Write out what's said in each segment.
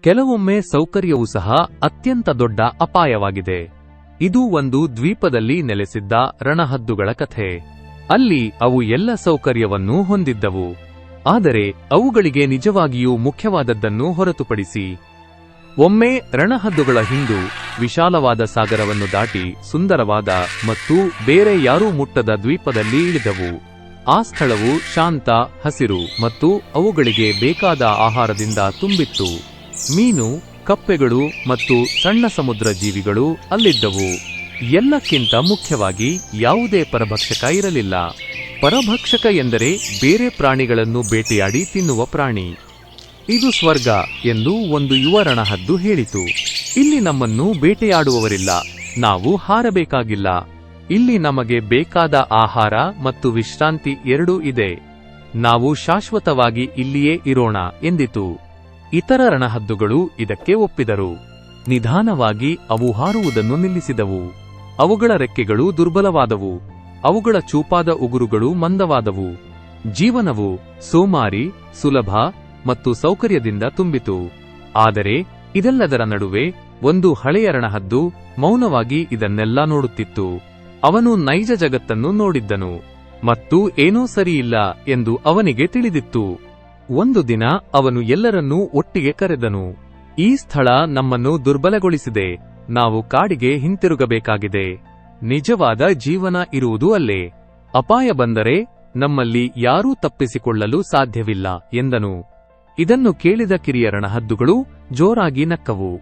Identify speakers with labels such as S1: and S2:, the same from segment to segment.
S1: ಕೆಲವೊಮ್ಮೆ ಸೌಕರ್ಯವೂ ಸಹ ಅತ್ಯಂತ ದೊಡ್ಡ ಅಪಾಯವಾಗಿದೆ. ಇದು ಒಂದು ದ್ವೀಪದಲ್ಲಿ ನೆಲೆಸಿದ್ದ ರಣಹದ್ದುಗಳ ಕಥೆ. ಅಲ್ಲಿ ಅವು ಎಲ್ಲ ಸೌಕರ್ಯವನ್ನೂ ಹೊಂದಿದ್ದವು. ಆದರೆ ಅವುಗಳಿಗೆ ನಿಜವಾಗಿಯೂ ಮುಖ್ಯವಾದದ್ದನ್ನು ಹೊರತುಪಡಿಸಿ, ಒಮ್ಮೆ ರಣಹದ್ದುಗಳ ಹಿಂದು ವಿಶಾಲವಾದ ಸಾಗರವನ್ನು ದಾಟಿ ಸುಂದರವಾದ ಮತ್ತು ಬೇರೆ ಯಾರೂ ಮುಟ್ಟದ ದ್ವೀಪದಲ್ಲಿ ಇಳಿದವು. ಆ ಸ್ಥಳವು ಶಾಂತ, ಹಸಿರು ಮತ್ತು ಅವುಗಳಿಗೆ ಬೇಕಾದ ಆಹಾರದಿಂದ ತುಂಬಿತ್ತು. ಮೀನು, ಕಪ್ಪೆಗಳು ಮತ್ತು ಸಣ್ಣ ಸಮುದ್ರ ಜೀವಿಗಳು ಅಲ್ಲಿದ್ದವು. ಎಲ್ಲಕ್ಕಿಂತ ಮುಖ್ಯವಾಗಿ ಯಾವುದೇ ಪರಭಕ್ಷಕ ಇರಲಿಲ್ಲ. ಪರಭಕ್ಷಕ ಎಂದರೆ ಬೇರೆ ಪ್ರಾಣಿಗಳನ್ನು ಬೇಟೆಯಾಡಿ ತಿನ್ನುವ ಪ್ರಾಣಿ. ಇದು ಸ್ವರ್ಗ ಎಂದು ಒಂದು ಯುವ ರಣಹದ್ದು ಹೇಳಿತು. ಇಲ್ಲಿ ನಮ್ಮನ್ನು ಬೇಟೆಯಾಡುವವರಿಲ್ಲ. ನಾವು ಹಾರಬೇಕಾಗಿಲ್ಲ. ಇಲ್ಲಿ ನಮಗೆ ಬೇಕಾದ ಆಹಾರ ಮತ್ತು ವಿಶ್ರಾಂತಿ ಎರಡೂ ಇದೆ. ನಾವು ಶಾಶ್ವತವಾಗಿ ಇಲ್ಲಿಯೇ ಇರೋಣ ಎಂದಿತು. ಇತರ ರಣಹದ್ದುಗಳು ಇದಕ್ಕೆ ಒಪ್ಪಿದರು. ನಿಧಾನವಾಗಿ ಅವು ಹಾರುವುದನ್ನು ನಿಲ್ಲಿಸಿದವು. ಅವುಗಳ ರೆಕ್ಕೆಗಳು ದುರ್ಬಲವಾದವು. ಅವುಗಳ ಚೂಪಾದ ಉಗುರುಗಳು ಮಂದವಾದವು. ಜೀವನವು ಸೋಮಾರಿ, ಸುಲಭ ಮತ್ತು ಸೌಕರ್ಯದಿಂದ ತುಂಬಿತು. ಆದರೆ ಇದೆಲ್ಲದರ ನಡುವೆ ಒಂದು ಹಳೆಯ ರಣಹದ್ದು ಮೌನವಾಗಿ ಇದನ್ನೆಲ್ಲ ನೋಡುತ್ತಿತ್ತು. ಅವನು ನೈಜ ಜಗತ್ತನ್ನು ನೋಡಿದ್ದನು. ಮತ್ತು ಏನೂ ಸರಿಯಿಲ್ಲ ಎಂದು ಅವನಿಗೆ ತಿಳಿದಿತ್ತು. ಒಂದು ದಿನ ಅವನು ಎಲ್ಲರನ್ನೂ ಒಟ್ಟಿಗೆ ಕರೆದನು. ಈ ಸ್ಥಳ ನಮ್ಮನ್ನು ದುರ್ಬಲಗೊಳಿಸಿದೆ. ನಾವು ಕಾಡಿಗೆ ಹಿಂತಿರುಗಬೇಕಾಗಿದೆ. ನಿಜವಾದ ಜೀವನ ಇರುವುದು ಅಲ್ಲೇ. ಅಪಾಯ ಬಂದರೆ ನಮ್ಮಲ್ಲಿ ಯಾರೂ ತಪ್ಪಿಸಿಕೊಳ್ಳಲು ಸಾಧ್ಯವಿಲ್ಲ, ಎಂದನು. ಇದನ್ನು ಕೇಳಿದ ಕಿರಿಯರಣ ಹದ್ದುಗಳು ಜೋರಾಗಿ ನಕ್ಕವು.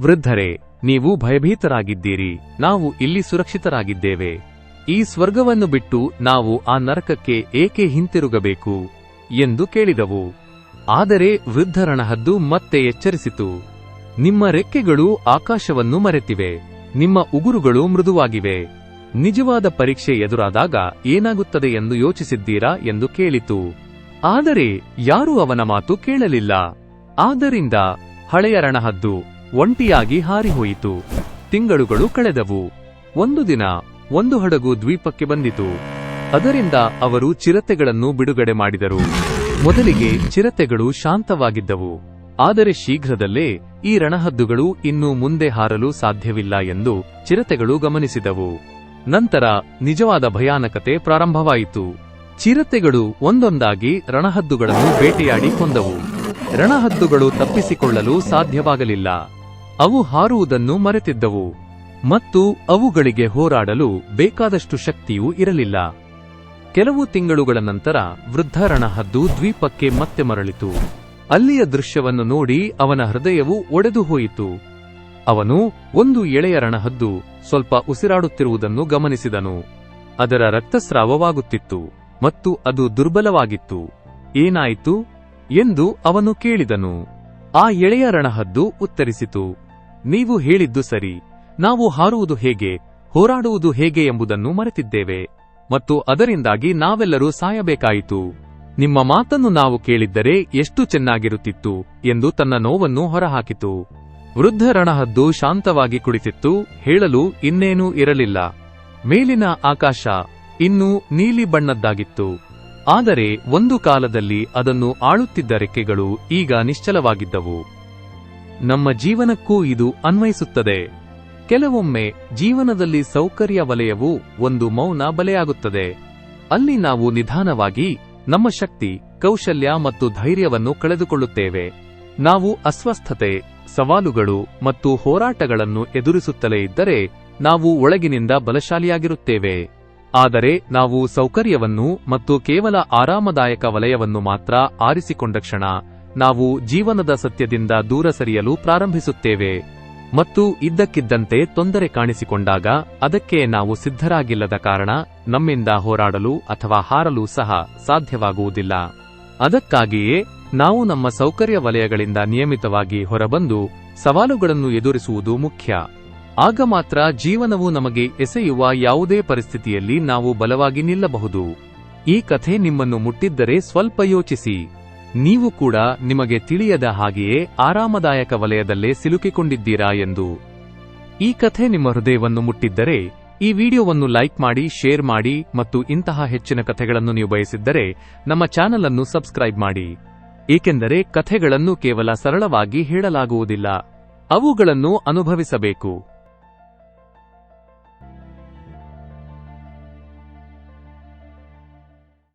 S1: ವೃದ್ಧರೇ, ನೀವು ಭಯಭೀತರಾಗಿದ್ದೀರಿ. ನಾವು ಇಲ್ಲಿ ಸುರಕ್ಷಿತರಾಗಿದ್ದೇವೆ. ಈ ಸ್ವರ್ಗವನ್ನು ಬಿಟ್ಟು ನಾವು ಆ ನರಕಕ್ಕೆ ಏಕೆ ಹಿಂತಿರುಗಬೇಕು? ಎಂದು ಕೇಳಿದವು. ಆದರೆ ವೃದ್ಧರಣಹದ್ದು ಮತ್ತೆ ಎಚ್ಚರಿಸಿತು. ನಿಮ್ಮ ರೆಕ್ಕೆಗಳು ಆಕಾಶವನ್ನು ಮರೆತಿವೆ. ನಿಮ್ಮ ಉಗುರುಗಳು ಮೃದುವಾಗಿವೆ. ನಿಜವಾದ ಪರೀಕ್ಷೆ ಎದುರಾದಾಗ ಏನಾಗುತ್ತದೆ ಎಂದು ಯೋಚಿಸಿದ್ದೀರಾ ಎಂದು ಕೇಳಿತು. ಆದರೆ ಯಾರೂ ಅವನ ಮಾತು ಕೇಳಲಿಲ್ಲ. ಆದ್ದರಿಂದ ಹಳೆಯ ರಣಹದ್ದು ಒಂಟಿಯಾಗಿ ಹಾರಿಹೋಯಿತು. ತಿಂಗಳುಗಳು ಕಳೆದವು. ಒಂದು ದಿನ ಒಂದು ಹಡಗು ದ್ವೀಪಕ್ಕೆ ಬಂದಿತು. ಅದರಿಂದ ಅವರು ಚಿರತೆಗಳನ್ನು ಬಿಡುಗಡೆ ಮಾಡಿದರು. ಮೊದಲಿಗೆ ಚಿರತೆಗಳು ಶಾಂತವಾಗಿದ್ದವು. ಆದರೆ ಶೀಘ್ರದಲ್ಲೇ ಈ ರಣಹದ್ದುಗಳು ಇನ್ನು ಮುಂದೆ ಹಾರಲು ಸಾಧ್ಯವಿಲ್ಲ ಎಂದು ಚಿರತೆಗಳು ಗಮನಿಸಿದವು. ನಂತರ ನಿಜವಾದ ಭಯಾನಕತೆ ಪ್ರಾರಂಭವಾಯಿತು. ಚಿರತೆಗಳು ಒಂದೊಂದಾಗಿ ರಣಹದ್ದುಗಳನ್ನು ಬೇಟೆಯಾಡಿ ಕೊಂದವು. ರಣಹದ್ದುಗಳು ತಪ್ಪಿಸಿಕೊಳ್ಳಲು ಸಾಧ್ಯವಾಗಲಿಲ್ಲ. ಅವು ಹಾರುವುದನ್ನು ಮರೆತಿದ್ದವು. ಮತ್ತು ಅವುಗಳಿಗೆ ಹೋರಾಡಲು ಬೇಕಾದಷ್ಟು ಶಕ್ತಿಯೂ ಇರಲಿಲ್ಲ. ಕೆಲವು ತಿಂಗಳುಗಳ ನಂತರ ವೃದ್ಧ ರಣಹದ್ದು ದ್ವೀಪಕ್ಕೆ ಮತ್ತೆ ಮರಳಿತು. ಅಲ್ಲಿಯ ದೃಶ್ಯವನ್ನು ನೋಡಿ ಅವನ ಹೃದಯವು ಒಡೆದು ಹೋಯಿತು. ಅವನು ಒಂದು ಎಳೆಯ ರಣಹದ್ದು ಸ್ವಲ್ಪ ಉಸಿರಾಡುತ್ತಿರುವುದನ್ನು ಗಮನಿಸಿದನು. ಅದರ ರಕ್ತಸ್ರಾವವಾಗುತ್ತಿತ್ತು ಮತ್ತು ಅದು ದುರ್ಬಲವಾಗಿತ್ತು. ಏನಾಯಿತು ಎಂದು ಅವನು ಕೇಳಿದನು. ಆ ಎಳೆಯ ರಣಹದ್ದು ಉತ್ತರಿಸಿತು. ನೀವು ಹೇಳಿದ್ದು ಸರಿ. ನಾವು ಹಾರುವುದು ಹೇಗೆ? ಹೋರಾಡುವುದು ಹೇಗೆ ಎಂಬುದನ್ನು ಮರೆತಿದ್ದೇವೆ. ಮತ್ತು ಅದರಿಂದಾಗಿ ನಾವೆಲ್ಲರೂ ಸಾಯಬೇಕಾಯಿತು. ನಿಮ್ಮ ಮಾತನ್ನು ನಾವು ಕೇಳಿದ್ದರೆ ಎಷ್ಟು ಚೆನ್ನಾಗಿರುತ್ತಿತ್ತು ಎಂದು ತನ್ನ ನೋವನ್ನು ಹೊರಹಾಕಿತು. ವೃದ್ಧ ರಣಹದ್ದು ಶಾಂತವಾಗಿ ಕುಳಿತಿತ್ತು, ಹೇಳಲು ಇನ್ನೇನೂ ಇರಲಿಲ್ಲ. ಮೇಲಿನ ಆಕಾಶ ಇನ್ನೂ ನೀಲಿ ಬಣ್ಣದ್ದಾಗಿತ್ತು. ಆದರೆ ಒಂದು ಕಾಲದಲ್ಲಿ ಅದನ್ನು ಆಳುತ್ತಿದ್ದ ರೆಕ್ಕೆಗಳು ಈಗ ನಿಶ್ಚಲವಾಗಿದ್ದವು. ನಮ್ಮ ಜೀವನಕ್ಕೂ ಇದು ಅನ್ವಯಿಸುತ್ತದೆ. ಕೆಲವೊಮ್ಮೆ ಜೀವನದಲ್ಲಿ ಸೌಕರ್ಯ ವಲಯವು ಒಂದು ಮೌನ ಬಲೆಯಾಗುತ್ತದೆ. ಅಲ್ಲಿ ನಾವು ನಿಧಾನವಾಗಿ ನಮ್ಮ ಶಕ್ತಿ, ಕೌಶಲ್ಯ ಮತ್ತು ಧೈರ್ಯವನ್ನು ಕಳೆದುಕೊಳ್ಳುತ್ತೇವೆ. ನಾವು ಅಸ್ವಸ್ಥತೆ, ಸವಾಲುಗಳು ಮತ್ತು ಹೋರಾಟಗಳನ್ನು ಎದುರಿಸುತ್ತಲೇ ಇದ್ದರೆ ನಾವು ಒಳಗಿನಿಂದ ಬಲಶಾಲಿಯಾಗಿರುತ್ತೇವೆ. ಆದರೆ ನಾವು ಸೌಕರ್ಯವನ್ನು ಮತ್ತು ಕೇವಲ ಆರಾಮದಾಯಕ ವಲಯವನ್ನು ಮಾತ್ರ ಆರಿಸಿಕೊಂಡ ಕ್ಷಣ ನಾವು ಜೀವನದ ಸತ್ಯದಿಂದ ದೂರ ಸರಿಯಲು ಪ್ರಾರಂಭಿಸುತ್ತೇವೆ. ಮತ್ತು ಇದ್ದಕ್ಕಿದ್ದಂತೆ ತೊಂದರೆ ಕಾಣಿಸಿಕೊಂಡಾಗ ಅದಕ್ಕೆ ನಾವು ಸಿದ್ಧರಾಗಿಲ್ಲದ ಕಾರಣ ನಮ್ಮಿಂದ ಹೋರಾಡಲು ಅಥವಾ ಹಾರಲು ಸಹ ಸಾಧ್ಯವಾಗುವುದಿಲ್ಲ. ಅದಕ್ಕಾಗಿಯೇ ನಾವು ನಮ್ಮ ಸೌಕರ್ಯ ವಲಯಗಳಿಂದ ನಿಯಮಿತವಾಗಿ ಹೊರಬಂದು ಸವಾಲುಗಳನ್ನು ಎದುರಿಸುವುದು ಮುಖ್ಯ. ಆಗ ಮಾತ್ರ ಜೀವನವು ನಮಗೆ ಎಸೆಯುವ ಯಾವುದೇ ಪರಿಸ್ಥಿತಿಯಲ್ಲಿ ನಾವು ಬಲವಾಗಿ ನಿಲ್ಲಬಹುದು. ಈ ಕಥೆ ನಿಮ್ಮನ್ನು ಮುಟ್ಟಿದ್ದರೆ ಸ್ವಲ್ಪ ಯೋಚಿಸಿ. ನೀವು ಕೂಡ ನಿಮಗೆ ತಿಳಿಯದ ಹಾಗೆಯೇ ಆರಾಮದಾಯಕ ವಲಯದಲ್ಲೇ ಸಿಲುಕಿಕೊಂಡಿದ್ದೀರಾ ಎಂದು. ಈ ಕಥೆ ನಿಮ್ಮ ಹೃದಯವನ್ನು ಮುಟ್ಟಿದ್ದರೆ, ಈ ವಿಡಿಯೋವನ್ನು ಲೈಕ್ ಮಾಡಿ, ಶೇರ್ ಮಾಡಿ ಮತ್ತು ಇಂತಹ ಹೆಚ್ಚಿನ ಕಥೆಗಳನ್ನು ನೀವು ಬಯಸಿದ್ದರೆ, ನಮ್ಮ ಚಾನೆಲ್ ಅನ್ನು ಸಬ್ಸ್ಕ್ರೈಬ್ ಮಾಡಿ. ಏಕೆಂದರೆ ಕಥೆಗಳನ್ನು ಕೇವಲ ಸರಳವಾಗಿ ಹೇಳಲಾಗುವುದಿಲ್ಲ. ಅವುಗಳನ್ನು ಅನುಭವಿಸಬೇಕು.